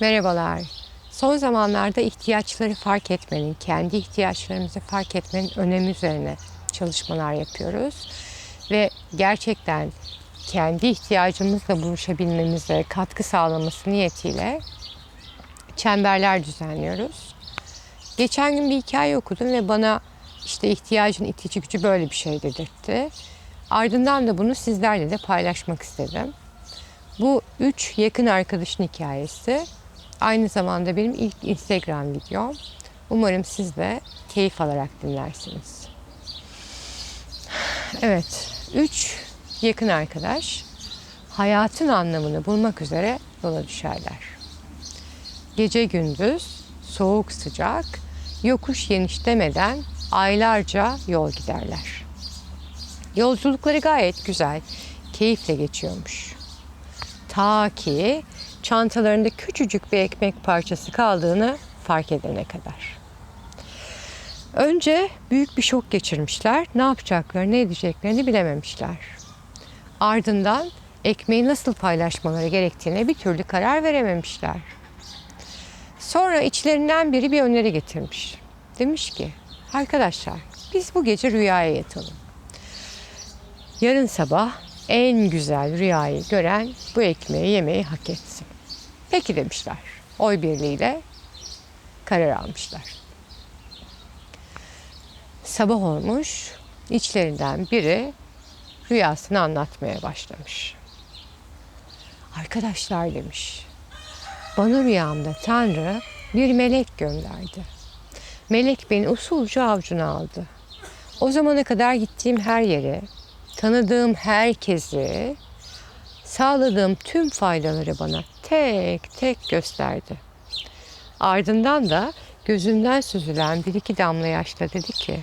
Merhabalar. Son zamanlarda ihtiyaçları fark etmenin, kendi ihtiyaçlarımızı fark etmenin önemi üzerine çalışmalar yapıyoruz. Ve gerçekten kendi ihtiyacımızla buluşabilmemize katkı sağlaması niyetiyle çemberler düzenliyoruz. Geçen gün bir hikaye okudum ve bana işte ihtiyacın itici gücü böyle bir şey dedirtti. Ardından da bunu sizlerle de paylaşmak istedim. Bu üç yakın arkadaşın hikayesi. Aynı zamanda benim ilk Instagram videom. Umarım siz de keyif alarak dinlersiniz. Evet, üç yakın arkadaş hayatın anlamını bulmak üzere yola düşerler. Gece gündüz, soğuk sıcak, yokuş yeniş demeden aylarca yol giderler. Yolculukları gayet güzel, keyifle geçiyormuş. Ta ki çantalarında küçücük bir ekmek parçası kaldığını fark edene kadar. Önce büyük bir şok geçirmişler. Ne yapacaklarını, ne edeceklerini bilememişler. Ardından ekmeği nasıl paylaşmaları gerektiğine bir türlü karar verememişler. Sonra içlerinden biri bir öneri getirmiş. Demiş ki, arkadaşlar biz bu gece rüyaya yatalım. Yarın sabah en güzel rüyayı gören bu ekmeği yemeyi hak etsin. Peki demişler. Oy birliğiyle karar almışlar. Sabah olmuş, içlerinden biri rüyasını anlatmaya başlamış. Arkadaşlar demiş, bana rüyamda Tanrı bir melek gönderdi. Melek beni usulca avucuna aldı. O zamana kadar gittiğim her yere, tanıdığım herkesi, sağladığım tüm faydaları bana tek tek gösterdi. Ardından da gözünden süzülen bir iki damla yaşla dedi ki,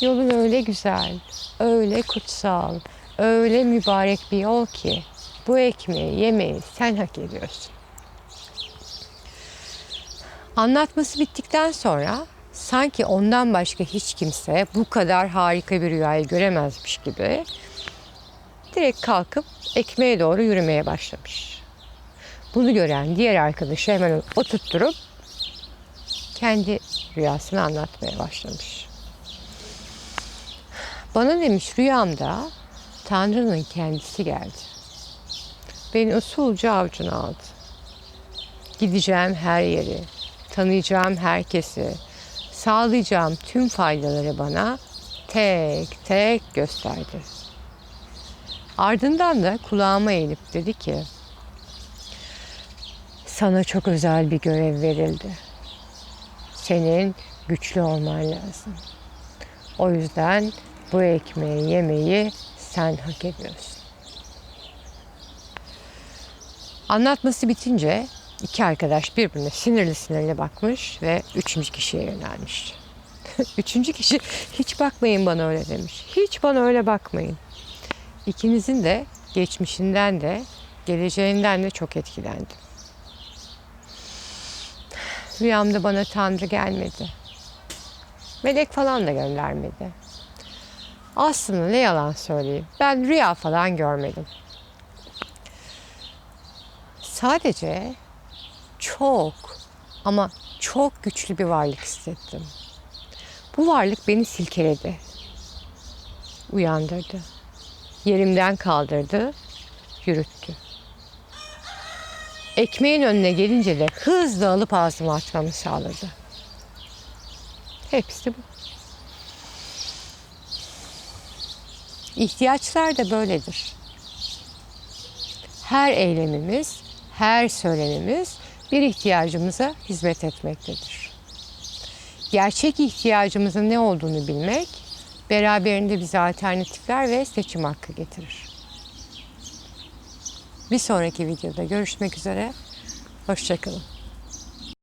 yolun öyle güzel, öyle kutsal, öyle mübarek bir yol ki bu ekmeği yemeyi sen hak ediyorsun. Anlatması bittikten sonra sanki ondan başka hiç kimse bu kadar harika bir rüyayı göremezmiş gibi direkt kalkıp ekmeğe doğru yürümeye başlamış. Bunu gören diğer arkadaşı hemen oturtturup kendi rüyasını anlatmaya başlamış. Bana demiş rüyamda Tanrı'nın kendisi geldi. Beni usulca avucuna aldı. Gideceğim her yeri, tanıyacağım herkesi, sağlayacağım tüm faydaları bana tek tek gösterdi. Ardından da kulağıma eğilip dedi ki, sana çok özel bir görev verildi. Senin güçlü olman lazım. O yüzden bu ekmeği yemeyi sen hak ediyorsun. Anlatması bitince iki arkadaş birbirine sinirli sinirli bakmış ve üçüncü kişiye yönelmiş. üçüncü kişi hiç bakmayın bana öyle demiş. Hiç bana öyle bakmayın. İkinizin de geçmişinden de geleceğinden de çok etkilendim. Rüyamda bana Tanrı gelmedi. Melek falan da göndermedi. Aslında ne yalan söyleyeyim. Ben rüya falan görmedim. Sadece çok ama çok güçlü bir varlık hissettim. Bu varlık beni silkeledi. Uyandırdı. Yerimden kaldırdı, yürüttü. Ekmeğin önüne gelince de hızla alıp ağzıma atmamı sağladı. Hepsi bu. İhtiyaçlar da böyledir. Her eylemimiz, her söylemimiz bir ihtiyacımıza hizmet etmektedir. Gerçek ihtiyacımızın ne olduğunu bilmek, beraberinde bize alternatifler ve seçim hakkı getirir. Bir sonraki videoda görüşmek üzere. Hoşçakalın.